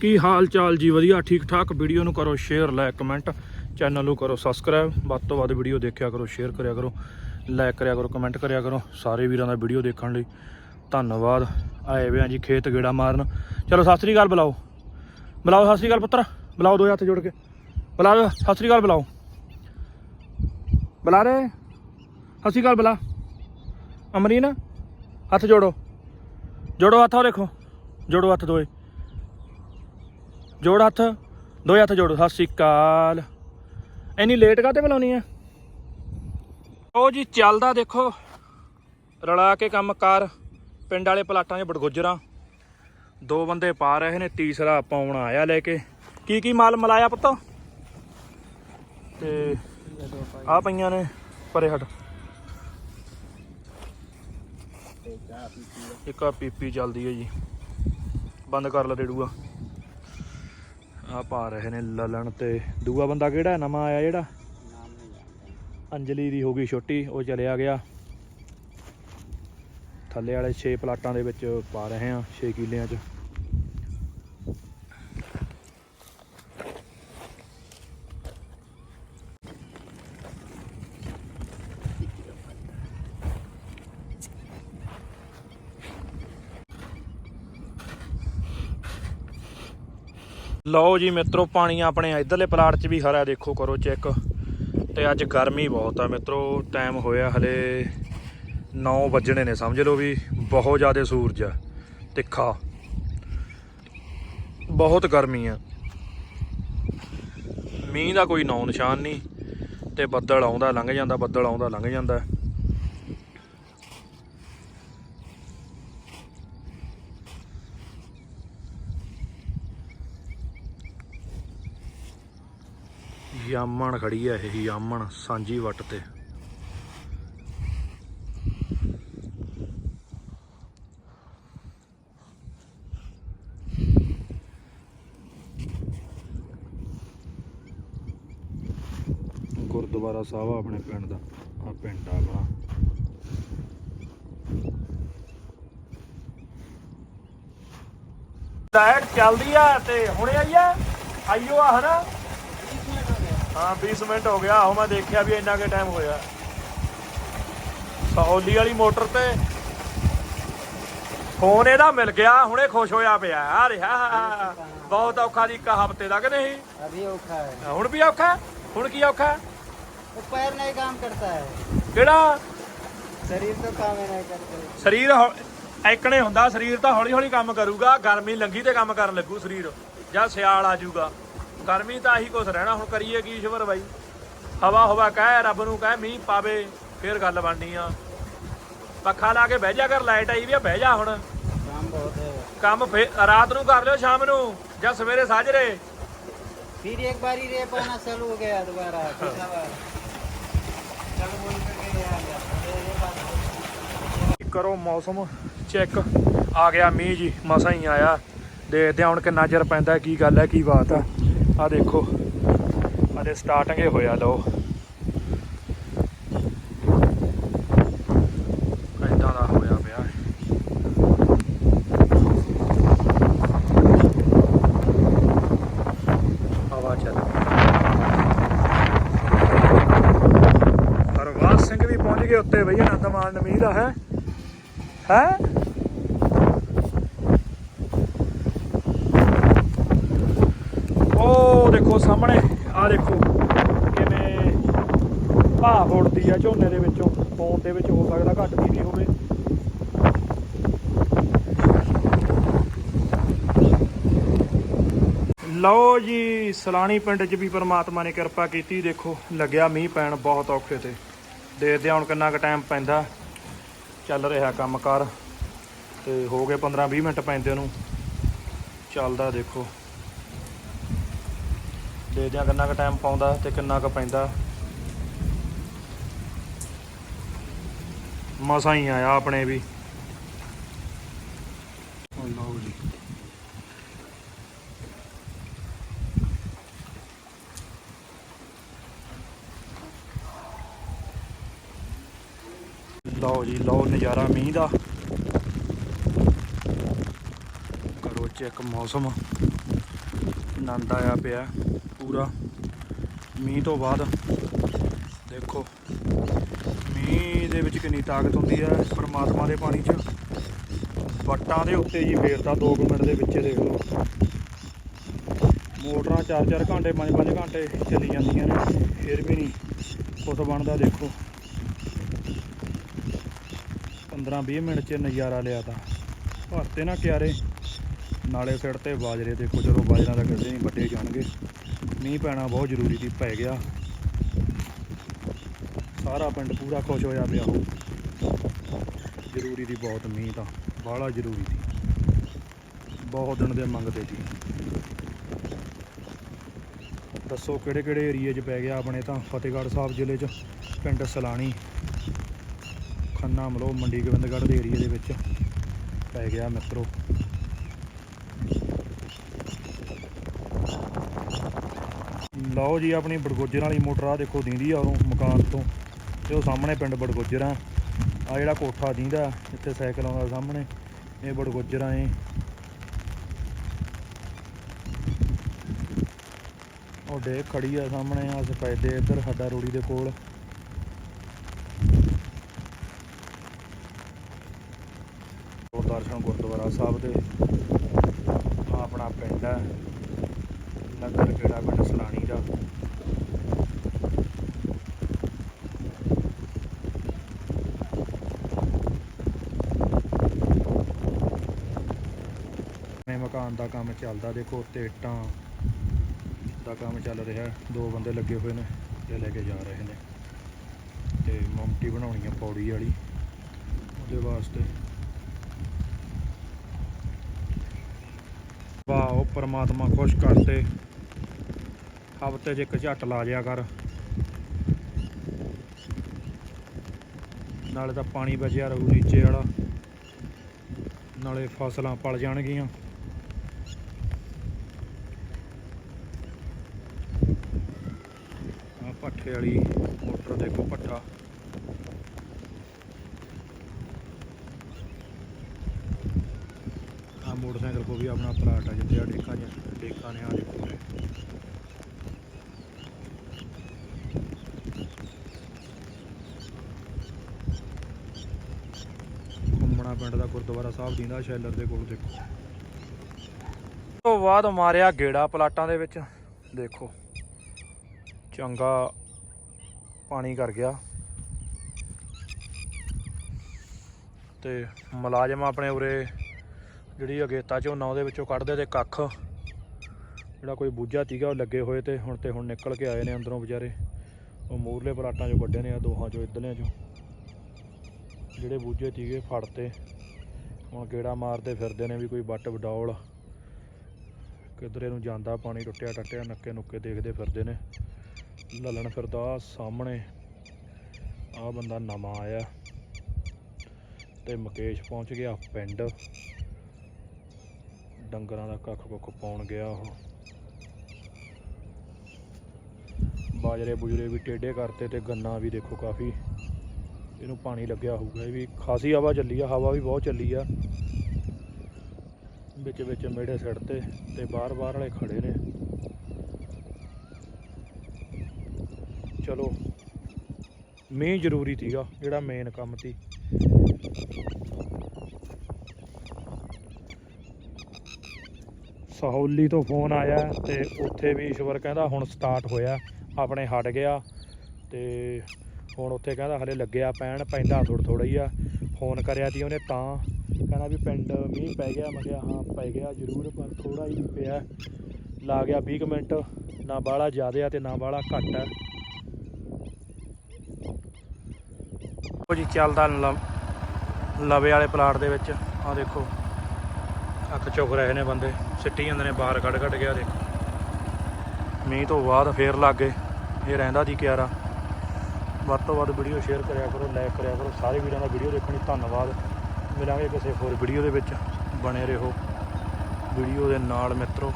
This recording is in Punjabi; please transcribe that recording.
ਕੀ ਹਾਲ ਚਾਲ ਜੀ? ਵਧੀਆ ਠੀਕ ਠਾਕ ਵੀਡੀਓ ਨੂੰ ਕਰੋ ਸ਼ੇਅਰ ਲਾਈਕ ਕਮੈਂਟ ਚੈਨਲ ਨੂੰ ਕਰੋ ਸਬਸਕ੍ਰਾਈਬ ਵੱਧ ਤੋਂ ਵੱਧ ਵੀਡੀਓ ਦੇਖਿਆ ਕਰੋ ਸ਼ੇਅਰ ਕਰਿਆ ਕਰੋ ਲਾਇਕ ਕਰਿਆ ਕਰੋ ਕਮੈਂਟ ਕਰਿਆ ਕਰੋ। ਸਾਰੇ ਵੀਰਾਂ ਦਾ ਵੀਡੀਓ ਦੇਖਣ ਲਈ ਧੰਨਵਾਦ। ਆਏ ਵੇ ਆ ਜੀ ਖੇਤ ਗੇੜਾ ਮਾਰਨ। ਚਲੋ ਸਤਿ ਸ੍ਰੀ ਅਕਾਲ ਬੁਲਾਓ। ਬੁਲਾਓ ਸਤਿ ਸ੍ਰੀ ਅਕਾਲ ਪੁੱਤਰ। ਬੁਲਾਓ ਦੋ ਹੱਥ ਜੋੜ ਕੇ। ਬੁਲਾ ਦਿਓ, ਸਤਿ ਸ੍ਰੀ ਅਕਾਲ ਬੁਲਾਓ। ਬੁਲਾ ਰਹੇ ਸਤਿ ਸ੍ਰੀ ਅਕਾਲ ਬੁਲਾ। ਅਮਰੀਨ ਹੱਥ ਜੋੜੋ। ਜੋੜੋ ਹੱਥ ਉਹ ਦੇਖੋ। ਜੋੜੋ ਹੱਥ ਦੋਏ। ਜੋੜ ਹੱਥ। ਦੋਏ ਹੱਥ ਜੋੜੋ। ਸਤਿ ਸ੍ਰੀ ਅਕਾਲ। ਇੰਨੀ ਲੇਟ ਕਾਤੇ ਬੁਲਾਉਣੀ ਆ? ਉਹ ਜੀ, ਚੱਲਦਾ ਦੇਖੋ। ਰਲਾ ਕੇ ਕੰਮ ਕਾਰ। ਪਿੰਡ ਵਾਲੇ ਪਲਾਟਾਂ 'ਚ ਬੜਗੁਜਰਾਂ ਦੋ ਬੰਦੇ ਪਾ ਰਹੇ ਨੇ, ਤੀਸਰਾ ਪਾਉਣ ਆਇਆ ਲੈ ਕੇ। ਕੀ ਕੀ ਮਾਲ ਮਲਾਇਆ ਪੁੱਤ? ਤੇ ਆ ਪਈਆਂ ਨੇ ਪਰੇ ਹਟ। ਇੱਕ ਆ ਪੀਪੀ ਚੱਲਦੀ ਹੈ ਜੀ। ਬੰਦ ਕਰ ਲਾ ਰੇੜੂਆ। ਆ ਪਾ ਰਹੇ ਨੇ ਲਲਣ ਤੇ। ਦੂਆ ਬੰਦਾ ਕਿਹੜਾ? ਨਵਾਂ ਆਇਆ ਜਿਹੜਾ? ਅੰਜਲੀ ਦੀ ਹੋ ਗਈ ਛੋਟੀ, ਉਹ ਚਲਿਆ ਗਿਆ। ਥੱਲੇ ਵਾਲੇ 6 ਪਲਾਟਾਂ ਦੇ ਵਿੱਚ ਪਾ ਰਹੇ ਆ 6 ਕਿੱਲਿਆਂ 'ਚ। ਲਓ ਜੀ ਮਿੱਤਰੋ, ਪਾਣੀ ਆਪਣੇ ਇਧਰਲੇ ਪਲਾਟ 'ਚ ਵੀ ਹਰਾ ਦੇਖੋ ਕਰੋ ਚੈੱਕ। ਤੇ ਅੱਜ ਗਰਮੀ ਬਹੁਤ ਆ ਮਿੱਤਰੋ ਟਾਈਮ ਹੋਇਆ ਹਲੇ 9 ਵੱਜਣੇ ਨੇ, ਸਮਝ ਲਓ ਵੀ ਬਹੁਤ ਜ਼ਿਆਦਾ ਸੂਰਜ ਆ, ਤਿੱਖਾ। ਬਹੁਤ ਗਰਮੀ ਆ। ਮੀਂਹ ਦਾ ਕੋਈ ਨੌ ਨਿਸ਼ਾਨ ਨਹੀਂ, ਤੇ ਬੱਦਲ ਆਉਂਦਾ, ਲੰਘ ਜਾਂਦਾ, ਬੱਦਲ ਆਉਂਦਾ, ਲੰਘ ਜਾਂਦਾ। ਯਾਮਣ ਖੜੀ ਆ, ਇਹ ਯਾਮਣ ਸਾਂਝੀ ਵੱਟ ਤੇ। ਗੁਰਦੁਆਰਾ ਸਾਹਿਬ ਆ ਆਪਣੇ ਪਿੰਡ ਦਾ, ਆ ਪਿੰਡ ਆ ਆਪਣਾ। ਲਾਈਟ ਚੱਲਦੀ ਆ ਤੇ ਹੁਣੇ ਆਈ ਆ, ਆਈਓ ਆ ਹਨਾ। ਹਾਂ 20 ਮਿੰਟ ਹੋ ਗਿਆ। ਆਹੋ ਮੈਂ ਦੇਖਿਆ ਵੀ ਇੰਨਾ ਕੇ ਟਾਈਮ ਹੋਇਆ। ਸਹੌਲੀ ਵਾਲੀ ਮੋਟਰ ਤੇ ਫੋਨ ਇਹਦਾ ਮਿਲ ਗਿਆ ਹੁਣੇ ਖੁਸ਼ ਹੋਇਆ ਪਿਆ। ਆ ਰਿਹਾ। ਬਹੁਤ ਔਖਾ ਦੀ ਕਾ ਹਫ਼ਤੇ ਦਾ ਕਿ ਨਹੀਂ? ਅਭੀ ਔਖਾ ਹੈ। ਹੁਣ ਵੀ ਔਖਾ? ਹੁਣ ਕੀ ਔਖਾ? ਉਹ ਪੈਰ ਨਹੀਂ ਕੰਮ ਕਰਦਾ ਹੈ। ਕਿਹੜਾ? ਸਰੀਰ ਤਾਂ ਕੰਮ ਨਹੀਂ ਕਰਦਾ ਸਰੀਰ ਐਕਣੇ ਹੁੰਦਾ ਸਰੀਰ ਤਾਂ ਹੌਲੀ ਹੌਲੀ ਕੰਮ ਕਰੂਗਾ। ਗਰਮੀ ਲੰਗੀ ਤੇ ਕੰਮ ਕਰਨ ਲੱਗੂ ਸਰੀਰ। ਜਾਂ ਸਿਆਲ ਆ ਜਾਊਗਾ। ਗਰਮੀ ਤਾਂ ਆਹੀ ਕੁਛ ਰਹਿਣਾ ਹੁਣ ਕਰੀਏ ਕੀ ਈਸ਼ਵਰ ਬਾਈ। ਹਵਾ ਹਵਾ ਕਹਿ ਰੱਬ ਨੂੰ ਕਹਿ ਮੀਂਹ ਪਾਵੇ ਫੇਰ ਗੱਲ ਬਣਨੀ ਆ। ਪੱਖਾ ਲਾ ਕੇ ਬਹਿ ਜਾ ਕਰ ਲਾਈਟ ਆਈ ਵੀ ਆ ਬਹਿ ਜਾ ਹੁਣ। ਕੰਮ ਬਹੁਤ ਰਾਤ ਨੂੰ ਕਰ ਲਿਓ ਸ਼ਾਮ ਨੂੰ ਜਾਂ ਸਵੇਰੇ ਸਾਜਰੇ। ਫਿਰ ਇੱਕ ਵਾਰੀ ਰੇ ਪਾਣਾ ਚਾਲੂ ਹੋ ਗਿਆ ਦੁਬਾਰਾ ਕਰੋ ਮੌਸਮ ਚੈੱਕ। ਆ ਗਿਆ ਮੀਂਹ ਜੀ ਮਸਾਂ ਹੀ ਆਇਆ। ਦੇਖਦੇ ਹਾਂ ਹੁਣ ਕਿੰਨਾ ਚਿਰ ਪੈਂਦਾ ਕੀ ਗੱਲ ਹੈ ਕੀ ਬਾਤ ਹੈ। ਆ ਦੇਖੋ। ਅਜੇ ਸਟਾਰਟਿੰਗ ਹੀ ਹੋਇਆ, ਲਓ। ਇਦਾਂ ਦਾ ਹੋਇਆ ਪਿਆ ਹਵਾ ਚੱਲ ਹਰਵਾਸ ਸਿੰਘ ਵੀ ਪਹੁੰਚ ਗਏ ਉੱਤੇ ਬਈ ਆਨੰਦਮਾਨ ਨਮੀ ਦਾ ਹੈ। ਹੈ ਉਹ ਦੇਖੋ ਸਾਹਮਣੇ ਆ ਦੇਖੋ ਕਿਵੇਂ ਭਾਫ ਉੱਡਦੀ ਆ ਝੋਨੇ ਦੇ ਵਿੱਚੋਂ ਫੋਨ ਦੇ ਵਿੱਚ ਹੋ ਸਕਦਾ ਘੱਟ ਵੀ ਹੋਵੇ। ਲਓ ਜੀ, ਸਲਾਣੀ ਪਿੰਡ 'ਚ ਵੀ ਪਰਮਾਤਮਾ ਨੇ ਕਿਰਪਾ ਕੀਤੀ, ਦੇਖੋ ਲੱਗਿਆ ਮੀਂਹ ਪੈਣ ਬਹੁਤ ਔਖੇ ਤੇ। ਦੇਖਦੇ ਹਾਂ ਹੁਣ ਕਿੰਨਾ ਕੁ ਟਾਈਮ ਪੈਂਦਾ। ਚੱਲ ਰਿਹਾ ਕੰਮਕਾਰ ਤੇ ਹੋ ਗਏ 15 20 ਮਿੰਟ ਪੈਂਦੇ ਨੂੰ। ਚੱਲਦਾ ਦੇਖੋ। ਦੇਖਦੇ ਹਾਂ ਕਿੰਨਾ ਕੁ ਟਾਈਮ ਪਾਉਂਦਾ ਤੇ ਕਿੰਨਾ ਕੁ ਪੈਂਦਾ। ਮਸਾ ਹੀ ਆਇਆ ਆਪਣੇ ਵੀ। ਲਓ ਜੀ। ਲਓ ਜੀ, ਲਓ ਨਜ਼ਾਰਾ ਮੀਂਹ ਦਾ। ਕਰੋ ਚੈੱਕ ਮੌਸਮ। ਆਨੰਦ ਆਇਆ ਪਿਆ ਪੂਰਾ। ਮੀਂਹ ਤੋਂ ਬਾਅਦ ਦੇਖੋ, ਮੀਂਹ ਦੇ ਵਿੱਚ ਕਿੰਨੀ ਤਾਕਤ ਹੁੰਦੀ ਹੈ ਪਰਮਾਤਮਾ ਦੇ ਪਾਣੀ 'ਚ। ਵੱਟਾਂ ਦੇ ਉੱਤੇ ਜੀ ਫੇਰਦਾ 2 ਮਿੰਟ ਦੇ ਵਿੱਚ ਦੇਖ। ਲਓ ਮੋਟਰਾਂ 4-4 ਘੰਟੇ 5-5 ਘੰਟੇ ਚੱਲੀ ਜਾਂਦੀਆਂ ਨੇ, ਫਿਰ ਵੀ ਨਹੀਂ ਕੁਛ ਬਣਦਾ, ਦੇਖੋ। 15-20 ਮਿੰਟ 'ਚ ਨਜ਼ਾਰਾ ਲਿਆ ਤਾਂ। ਭਰਤੇ ਨਾ ਕਿਆਰੇ। ਨਾਲੇ ਸਿਰ ਤੇ ਬਾਜਰੇ ਦੇਖੋ, ਚਲੋ ਬਾਜਰਾ ਦਾ ਕਰਦੇ ਨਹੀਂ ਵੱਡੇ ਜਾਣਗੇ। ਮੀਂਹ ਪੈਣਾ ਬਹੁਤ ਜ਼ਰੂਰੀ ਸੀ, ਪੈ ਗਿਆ। ਸਾਰਾ ਪਿੰਡ ਪੂਰਾ ਖੁਸ਼ ਹੋਇਆ ਪਿਆ। ਉਹ ਜ਼ਰੂਰੀ ਦੀ ਬਹੁਤ ਮੀਂਹ ਤਾਂ, ਬਾਹਲਾ ਜ਼ਰੂਰੀ ਸੀ। ਬਹੁਤ ਦਿਨ ਦੇ ਮੰਗਦੇ ਸੀ। ਦੱਸੋ ਕਿਹੜੇ ਕਿਹੜੇ ਏਰੀਏ 'ਚ ਪੈ ਗਿਆ ਆਪਣੇ ਤਾਂ? ਫਤਿਹਗੜ੍ਹ ਸਾਹਿਬ ਜ਼ਿਲ੍ਹੇ 'ਚ, ਪਿੰਡ ਸਲਾਣੀ, ਖੰਨਾ ਮਲੋ, ਮੰਡੀ ਗੋਬਿੰਦਗੜ੍ਹ ਦੇ ਏਰੀਏ ਦੇ ਵਿੱਚ ਪੈ ਗਿਆ ਮਿੱਤਰੋ। ਲਓ ਜੀ, ਆਪਣੀ ਬੜਗੋਜਰ ਵਾਲੀ ਮੋਟਰ ਆ ਦੇਖੋ ਦਿੰਦੀ ਆ ਉਰੋਂ ਮਕਾਨ ਤੋਂ। ਤੇ ਉਹ ਸਾਹਮਣੇ ਪਿੰਡ ਬੜਗੋਜਰ ਆ। ਆ ਜਿਹੜਾ ਕੋਠਾ ਦਿੰਦਾ, ਇੱਥੇ ਸਾਈਕਲ ਆਉਂਦਾ ਸਾਹਮਣੇ। ਇਹ ਬੜਗੋਜਰ ਆ ਇਹ। ਉਹ ਡੇ ਖੜੀ ਆ ਸਾਹਮਣੇ ਆ ਸਫੈਦੇ ਇੱਧਰ, ਸਾਡਾ ਰੋੜੀ ਦੇ ਕੋਲ। ਦਰਸ਼ਨ ਗੁਰਦੁਆਰਾ ਸਾਹਿਬ ਦੇ ਆਪਣਾ ਪਿੰਡ ਹੈ ਨਗਰ ਕਿਹੜਾ ਪਿੰਡ ਸਲਾਣੀ ਦਾ? ਮੈਂ ਮਕਾਨ ਦਾ ਕੰਮ ਚੱਲਦਾ, ਦੇਖੋ ਉੱਤੇ ਇੱਟਾਂ ਦਾ ਕੰਮ ਚੱਲ ਰਿਹਾ, ਦੋ ਬੰਦੇ ਲੱਗੇ ਹੋਏ ਨੇ ਤੇ ਲੈ ਕੇ ਜਾ ਰਹੇ ਨੇ। ਤੇ ਮਮਟੀ ਬਣਾਉਣੀ ਆ ਪੌੜੀ ਵਾਲੀ, ਉਹਦੇ ਵਾਸਤੇ। ਵਾਹ, ਉਹ ਪਰਮਾਤਮਾ ਖੁਸ਼ ਕਰਤੇ। ਹਫ਼ਤੇ 'ਚ ਇੱਕ ਝੱਟ ਲਾ ਜਿਆ ਕਰ। ਨਾਲੇ ਤਾਂ ਪਾਣੀ ਬਚਿਆ ਰਹੂ ਨੀਚੇ ਵਾਲਾ। ਨਾਲੇ ਫਸਲਾਂ ਪਲ ਜਾਣਗੀਆਂ। ਆ ਪੱਠੇ ਵਾਲੀ ਮੋਟਰ ਦੇਖੋ ਪੱਠਾ। ਆ ਮੋਟਰਸਾਈਕਲ ਕੋ ਵੀ ਆਪਣਾ ਪਲਾਟ ਆ ਜਿੱਥੇ ਆ ਡੇਕਾਂ ਜਾਂ ਡੇਕਾ ਨੇ ਆ ਦੇਖੋ ਉਰੇ। ਘੁੰਮਣਾ ਪਿੰਡ ਦਾ ਗੁਰਦੁਆਰਾ ਸਾਹਿਬ ਦੀਂਦਾ ਸ਼ੈਲਰ ਦੇ ਕੋਲ ਦੇਖੋ। ਤੋਂ ਬਾਅਦ ਮਾਰਿਆ ਗੇੜਾ ਪਲਾਟਾਂ ਦੇ ਵਿੱਚ। ਦੇਖੋ, ਚੰਗਾ ਪਾਣੀ ਕਰ ਗਿਆ। ਤੇ ਮੁਲਾਜ਼ਮ ਆਪਣੇ ਉਰੇ ਜਿਹੜੀ ਅਗੇਤਾ ਝੋਨਾ ਉਹਦੇ ਵਿੱਚੋਂ ਕੱਢਦੇ ਤੇ ਕੱਖ। ਜਿਹੜਾ ਕੋਈ ਬੂਝਾ ਤੀਗਾ ਉਹ ਲੱਗੇ ਹੋਏ ਤੇ ਹੁਣ ਤੇ ਹੁਣ ਨਿਕਲ ਕੇ ਆਏ ਨੇ ਅੰਦਰੋਂ ਵਿਚਾਰੇ। ਉਹ ਮੂਰਲੇ ਪਲਾਟਾਂ ਚੋਂ ਕੱਢੇ ਨੇ ਆ ਦੋਹਾਂ ਚੋਂ, ਇਧਰਲਿਆਂ ਚੋਂ। ਜਿਹੜੇ ਬੂਝੇ ਤੀਗੇ ਫੜਤੇ ਹੁਣ ਗੇੜਾ ਮਾਰਦੇ ਫਿਰਦੇ ਨੇ ਵੀ ਕੋਈ ਵੱਟ ਵਡੌਲ। ਕਿਧਰੇ ਨੂੰ ਜਾਂਦਾ ਪਾਣੀ ਟੁੱਟਿਆ ਟੱਟਿਆ, ਨੱਕੇ ਨੁੱਕੇ ਦੇਖਦੇ ਫਿਰਦੇ ਨੇ। ਲੱਲਣ ਫਿਰਦਾ ਆਹ ਸਾਹਮਣੇ ਆ ਬੰਦਾ ਨਵਾਂ ਆਇਆ ਤੇ ਮੁਕੇਸ਼ ਪਹੁੰਚ ਗਿਆ ਪਿੰਡ। ਡੰਗਰਾਂ ਦਾ ਕੱਖ ਕੁੱਖ ਪਾਉਣ ਗਿਆ ਉਹ। ਬਾਜਰੇ ਬੁਜਰੇ ਵੀ ਟੇਢੇ ਕਰਤੇ ਤੇ ਗੰਨਾ ਵੀ ਦੇਖੋ ਕਾਫੀ ਇਹਨੂੰ ਪਾਣੀ ਲੱਗਿਆ ਹੋਊਗਾ, ਇਹ ਵੀ ਖਾਸੀ ਹਵਾ ਚੱਲੀ ਆ, ਹਵਾ ਵੀ ਬਹੁਤ ਚੱਲੀ ਆ। ਵਿੱਚ ਵਿੱਚ ਮੇੜੇ ਸਿੱਟ ਤੇ ਤੇ ਬਾਹਰ ਬਾਹਰ ਵਾਲੇ ਖੜੇ ਨੇ। ਚਲੋ ਮੇਨ ਜ਼ਰੂਰੀ ਸੀਗਾ, ਜਿਹੜਾ ਮੇਨ ਕੰਮ ਸੀ। ਸਹੌਲੀ ਤੋਂ ਫੋਨ ਆਇਆ ਤੇ ਉੱਥੇ ਵੀ ਈਸ਼ਵਰ ਕਹਿੰਦਾ ਹੁਣ ਸਟਾਰਟ ਹੋਇਆ, ਆਪਣੇ ਹਟ ਗਿਆ ਤੇ ਹੁਣ ਉੱਥੇ ਕਹਿੰਦਾ ਹਲੇ ਲੱਗਿਆ ਪੈਣ, ਪੈਂਦਾ ਥੋੜਾ ਥੋੜਾ ਹੀ ਆ। ਫੋਨ ਕਰਿਆ ਤੀ ਉਹਨੇ ਤਾਂ। ਕਹਿੰਦਾ ਵੀ ਪਿੰਡ ਮੀਂਹ ਪੈ ਗਿਆ, ਮੈਂ ਕਿਹਾ ਹਾਂ ਪੈ ਗਿਆ ਜ਼ਰੂਰ, ਪਰ ਥੋੜਾ ਹੀ ਪਿਆ। ਲਾ ਗਿਆ 20 ਕੁ ਮਿੰਟ, ਨਾ ਬਾਹਲਾ ਜ਼ਿਆਦਾ ਆ ਤੇ ਨਾ ਬਾਹਲਾ ਘੱਟ ਹੈ ਉਹ ਜੀ, ਚੱਲਦਾ ਲ- ਲਵੇ ਵਾਲੇ ਪਲਾਟ ਦੇ ਵਿੱਚ। ਆ ਦੇਖੋ, ਅੱਖ ਚੁੱਕ ਰਹੇ ਨੇ ਬੰਦੇ। ਸਿੱਟੀ ਜਾਂਦੇ ਨੇ, ਬਾਹਰ ਕੱਢ ਕੱਢ ਗਿਆ ਦੇਖੋ। ਮੀਂਹ ਤੋਂ ਬਾਅਦ ਫੇਰ ਲੱਗ। ਗਏ ਇਹ ਰਹਿੰਦਾ ਦੀ ਕਿਆਰਾ। ਵੱਧ ਤੋਂ ਵੱਧ ਵੀਡੀਓ ਸ਼ੇਅਰ ਕਰਿਆ ਕਰੋ ਲਾਈਕ ਕਰਿਆ ਕਰੋ। ਸਾਰੇ ਵੀਰਾਂ ਦਾ ਵੀਡੀਓ ਦੇਖਣ ਲਈ ਧੰਨਵਾਦ। ਮਿਲਾਂਗੇ ਕਿਸੇ ਹੋਰ ਵੀਡੀਓ ਦੇ ਵਿੱਚ। ਬਣੇ ਰਹੋ। ਵੀਡੀਓ ਦੇ ਨਾਲ ਮਿੱਤਰੋ।